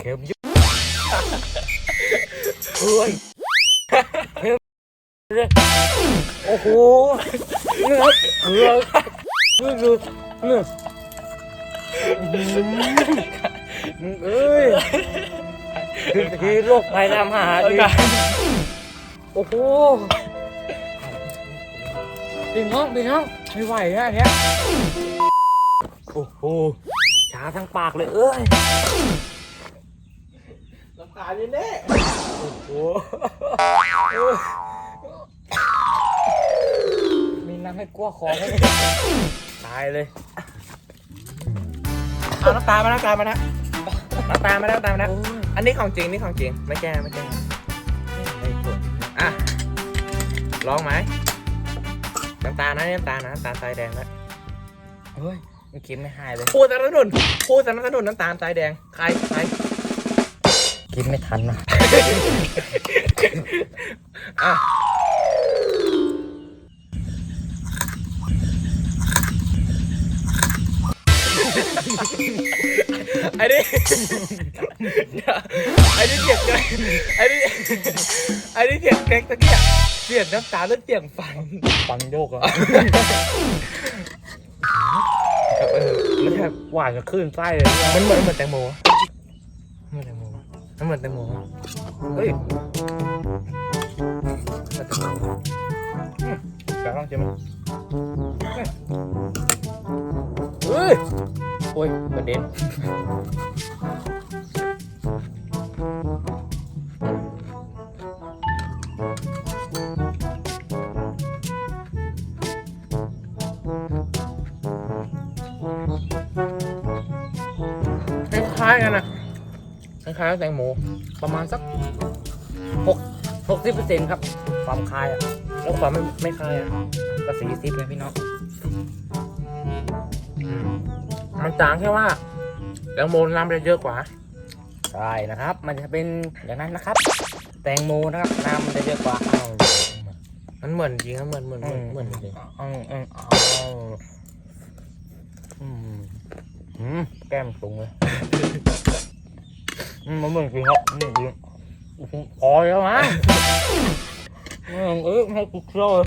เค็มเยอะเฮ้ยเค็มเลยโอ้โหนี่ครับเกลือนี่ดูนี่อื้อหือมึงเอ้ยถึงทีโรคภัยนำหาดิโอ้โหพี่น้องพี่น้องไม่ไหวนะเนี้ยโอ้โหชาทั้งปากเลยเอ้ย ลำคาญแน่โอ้มีน้ำให้กลัวคอไหมตายเลยๆเอาน้ำตาลมาน้ำตาลมานะน้ำตาลมาน้ำตาลมานะ อันนี้ของจริงนี่ของจริง ไม่แก้ไม่แก้ไม่ปวดอะลองไหมน้ำตาลนะน้ำตาลนะน้ำตาลทรายแดงนะเฮ้ยมันกินไม่หายเลยผู้สนับสนุนผู้สนับสนุนน้ำตาลทรายแดง ใครใคร กินไม่ทันนะอะไอ้นี่เดี๋ยวไอ้นี่เสียงไงไอ้นี่ไอ้นี่เสียงแก๊กตะเกียบเสียงน้ำตาแล้วเสียงฟังฟังโยกเหรอเออมันแบบหวานกับคลื่นไส้เลยเนี่ยมันเหมือนเหมือนแตงโม เหมือนแตงโมอะเฮ้ยเหมือนแตงโมอืมจะลองชิมไหมเฮ้ยโอ้ยกระเด็นคล้ายๆกันนะ คล้ายๆกับแตงโมประมาณสักหกหกสิบเปอร์เซ็นต์ครับ ความคายอะแล้วความไม่ไม่คล้ายอะก็สี่สิบเลยพี่น้องมันต่างแค่ว่าแตงโมน้ำจะเยอะกว่าใช่นะครับ มันจะเป็นอย่างนั้นนะครับ แตงโมนะครับน้ำมันจะเยอะกว่าเอามันเหมือนจริงนะเหมือนเหมือนเหมือนเหมือนจริงอืมอืมเอาอืมอืมแก้มสูงเลย อืมมันเหมือนจริงครับอืมจริงอื้อหือพอแล้วมั้งอืมเอ้ยให้กูเคี่ยวเลย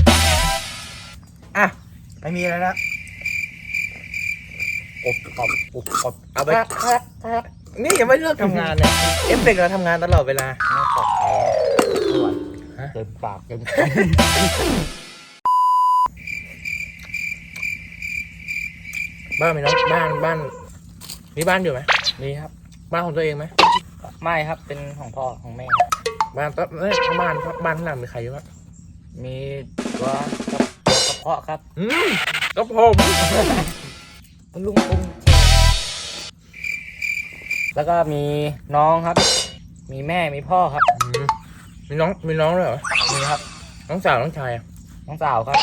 อะไม่มีแล้วอบกอบอบกอบเอาไปนี่ยังไม่เลิกทำงานเนี่ยเอฟเฟกต์เราทำงานตลอดเวลาไม่ขอบเขาไม่ไหวเต็มปากเต็มคบ้านมีน้องบ้านบ้านมีบ้านอยู่ไหมำนี่ครับ บ้านของตัวเองไหมไม่ครับเป็นของพ่อของแม่ครับบ้านต้นเอ้ยบ้านบ้านข้างหลังมีใครอยู่บ้างมีตัวกับตัวกระเพาะครับอืมก็ผมลุงปุ้งแล้วก็มีน้องครับ มีแม่มีพ่อครับ อืมมีน้องมีน้องด้วยเหรอมีครับ น้องสาวน้องชายอะน้องสาวครับ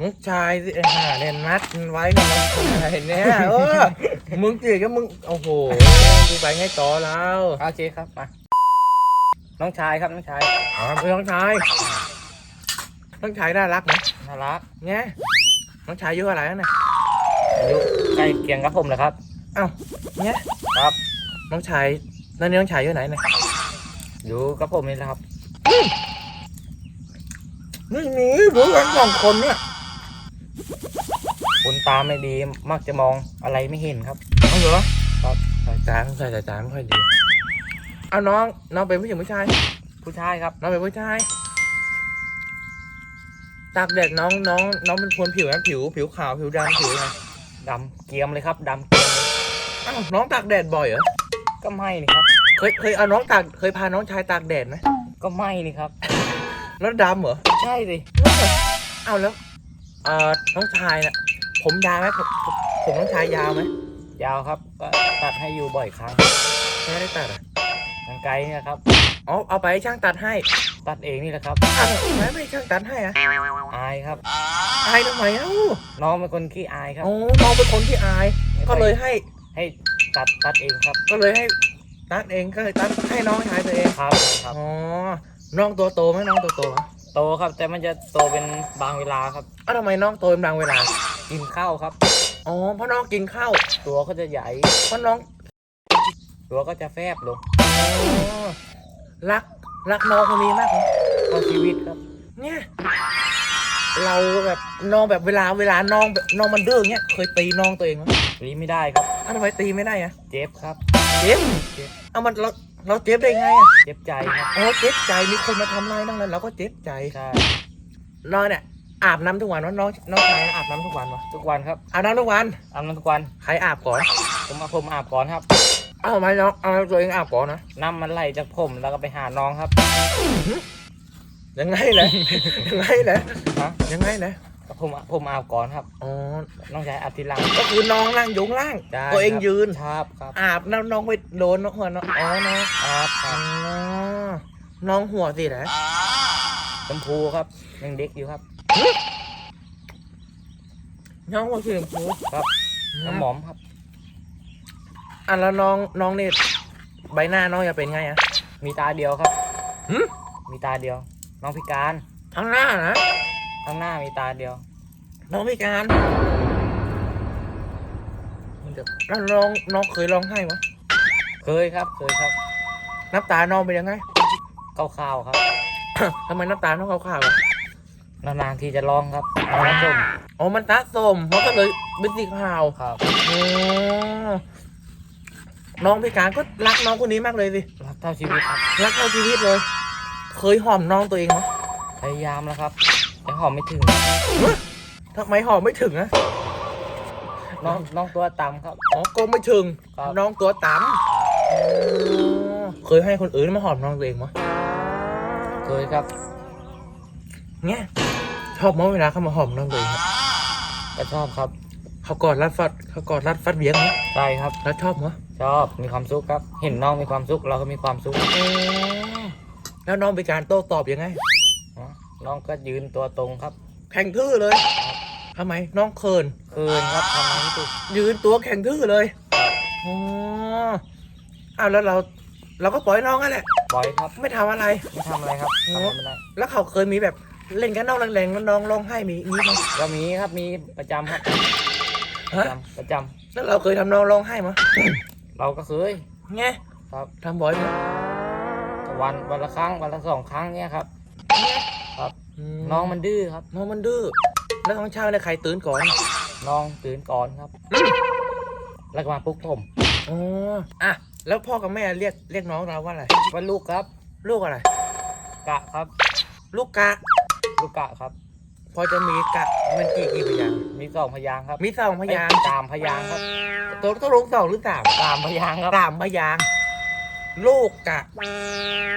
น้องชายสิไอ้ห่าเนี่ยนัดมันไว้กับน้องชายเนี่ยเออมึงจีก็มึงโอ้โหกูไปให้ต่อแล้วโอเคครับมาน้องชายครับน้องชายอ๋อเป็นน้องชายน้องชายน่ารักไหมน่ารักเนี่ยน้องชายอายุอะไรแล้วเนี่ยอายุใกล้เคียงกับผมเลยครับเอ้าเนี่ยครับน้องชายนั่นนี่น้องชายอายุไหนเนี่ยอยู่กับผมนี่แหละครับไม่มีเหมือนกันสองคนเนี่ยคุณ ตาไม่ดีมักจะมองอะไรไม่เห็นครับเอาเหรอครับสายตาสายสายตาไม่ค่อยดีเอาน้องน้องเป็นผู้หญิงผู้ชาย ผู้ชายครับ น้องเป็นผู้ชายตากแดดน้องน้อง น้องเป็นคนผิวนะผิว ผิวขาวผิวดำผิวอะไรดำเกรียมเลยครับดำเกรียมเลยอ้าวน้องตากแดดบ่อยเหรอก็ไม่นี่ครับ เคยเคยเอาน้องตากเคยพาน้องชายตากแดดไหมก็ไม่นี่ครับ แล้วดำเหรอใช่สิอ้าวแล้วเอ่อน้องชายน่ะ ผมยาวไหมผมผมผมน้องชายยาวไหมยาวครับ ก็ตัดให้อยู่บ่อยครั้งไม่ได้ตัดอะทางไกลเนี่ยครับอ๋อเอาไปให้ช่างตัดให้ตัดเองนี่แหละครับอ้าวทำไมไม่ให้ช่างตัดให้อะอายครับอายทำไมเอ้าน้องเป็นคนขี้อายครับ โอ้น้องเป็นคนที่อายไม่ค่ก็อยเลยให้ให้ตัดตัดเองครับ ก็เลยให้ตัดเองก็เลยตัดให้น้องชายตัวเองครับครับอ๋อน้องตัวโตไหมน้องตัวโตไหมโตครับ แต่มันจะโตเป็นบางเวลาครับอ้าวทำไมน้องโตเป็นบางเวลา กินข้าวครับ อ๋อเพราะน้องกินข้าว ตัวก็จะใหญ่เพราะน้อง ตัวก็จะแฟบลงอ๋อรักรักน้องคนนี้มากไหมเท่าชีวิตครับ เนี่ย เราแบบน้องแบบเวลาเวลาน้องแบบน้องมันดื้อเงี้ยเคยตีน้องตัวเองไหมนี้ไม่ได้ครับอ้าวทำไมตีไม่ได้อะเจ็บครับ เจ็บเอามันเราเราเจ็บได้ไงอะเจ็บใจครับอ๋อเจ็บใจมีคนมาทำร้ายน้องแล้วเราก็เจ็บใจใช่น้องเนี่ย อาบน้ำทุกวันวะน้องน้องชายอาบน้ำทุกวันวะทุกวันครับอาบน้ำทุกวันอาบน้ำทุกวัน ใครอาบก่อนผมมาผมอาบก่อนครับ เอาทำไมน้องเอาตัวเองอาบก่อนนะน้ำมันไหลจากผมแล้วก็ไปหาน้องครับยังไงเลย ยังไงเลยฮะยังไงเลยก็ผมผมอาบก่อนครับ อ๋อน้องชายอาบทีหลังก็คือน้องนั่งอยุงล่างใช่ตัวเองครับยืน ครับครับอาบน้ำน้องไปโดนน้องหัวน้องอ๋อน้องครับคอ๋รัอบน้องหัวสินะชมพูครับยังเด็กอยู่ครับ น้องหัวสีชมพูครับน้ำหมอมครับ อะแล้วน้องน้องนี่ใบหน้าน้องจะเป็นไงอะมีตาเดียวครับหึมีตาเดียว น้องพิการข้างหน้านะข้างหน้ามีตาเดียว น้องพิการแล้วน้องน้องเคยร้องไห้ไหมเคยครับ เคยครับ น้ำตาน้องเป็นยังไงเก้าข้าวครับ ทำไมน้ำตาน้องขาวๆอะ นานๆทีจะร้องครับน้องส้มอ๋อมันตาส้มเขาก็เลยเป็นสีขาวครับโอ้น้องพิการก็รักน้องคนนี้มากเลยสิรักเท่าชีวิตครับรักเท่าชีวิตเลย เคยหอมน้องตัวเองไหมพยายามแล้วครับแต่หอมไม่ถึงทำไมหอมไม่ถึงอะน้องน้องตัวต่ำครับอ๋อก็ไม่ถึงครับน้องตัวต่ำอ๋อเคยให้คนอื่นมาหอมน้องตัวเองไหมเคยครับ เนี่ย ชอบมั้ยเวลาเขามาหอมน้องตัวเองอะก็ชอบครับ เขากอดรัดฟัดเขากอดรัดฟัดเบี้ยงมั้ยใช่ครับ แล้วชอบมั้ยชอบมีความสุขครับ เห็นน้องมีความสุขเราก็มีความสุขอ๋อแล้วน้องเป็นการโต้ตอบยังไงน้องก็ยืนตัวตรงครับ แข่งทื่อเลยทำไมน้องเขินเคินครับทำอะไรไม่ถูกยืนตัวแข่งทื่อเลยอ๋ออ้าวแล้วเรา เราก็ปล่อยน้องนั่นแหละปล่อยครับ ไม่ทำอะไรไม่ทำอะไรครับทำอะไรไม่ได้แล้วเขาเคยมีแบบ เล่นกันน้องแรงๆแล้วน้องร้องไห้มีงี้ไหมก็มีครับมีประจำครับประฮะจำประจำแล้วเราเคยทำน้องร้องไห้มั้ยเราก็เคยไงครับทำบ่อยมั้ยวันวันละครั้งวันละสองครั้งเนี่ยครับ ครับ มน้องมันดื้อครับ น้องมันดื้อแล้วตอนเช้าเนี่ยใครตื่นก่อนน้องตื่นก่อนครับ แล้วก็มาปลุกผมอ๋ออะแล้วพ่อกับแม่เรียกเรียกน้องเราว่าอะไรว่าลูกครับ ลูกอะไร กะครับ ลูกกะ ลูกกะครับ พอจะมีกะมันกี่กี่พยางค์มีสองพยางค์ครับมีสองพยางค์เอ้สามพยางค์ครับตัวต้องลงสองหรือสามสามพยางค์ครับสามพยางค์ลูกกะ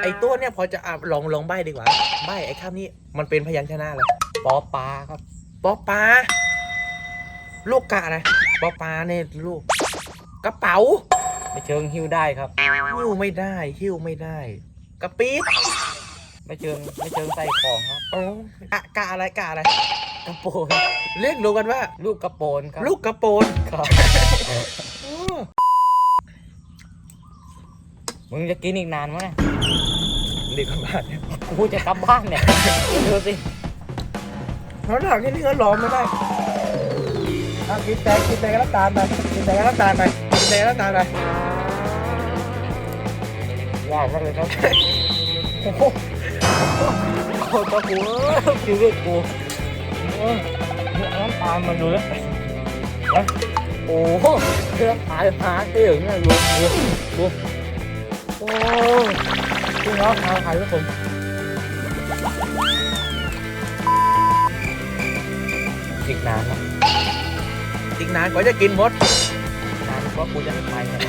ไอตัวเนี่ยพอจะอะลองลองใบดีกว่าใบไอคำนี้มันเป็นพยัญชนะอะไรปอปลาครับปอปลาลูกกะอะไรปอปลาเนี่ยลูก กระเป๋า ไม่เชิงหิ้วได้ครับหิ้วไม่ได้หิ้วไม่ได้ กระปี๊ด ไม่เชิงไม่เชิงใส่ของครับอ๋อกะกะอะไรกะอะไรกระโปนเรียกดูกันว่า ลูกกระโปนครับลูกกระโปนครับอ๋อมึงจะกินอีกนานมั้ยเนี่ยเด็กบ้านเนี่ยกูจะกลับบ้านเนี่ยดูสิเพราะหลังที่นี่ก็ร้องไม่ได้เอากินแต่กินแต่ก็น้ำตาลไปกินแต่ก็น้ำตาลไปกินแต่ก็น้ำตาลไปว้าวมากเลยครับโอ้โห โคตรกูชีวิตกูเออเนี่ยน้ำตาลมาดูแล้วโอ้โหเครื่องตายหาเตี้ยเนี่ยดูดูดูโอ้พี่น้องชาวไทยทุกคนอีกนานนะอีกนานกว่าจะกินหมดนานเพรากูจะไม่ไปนี่ย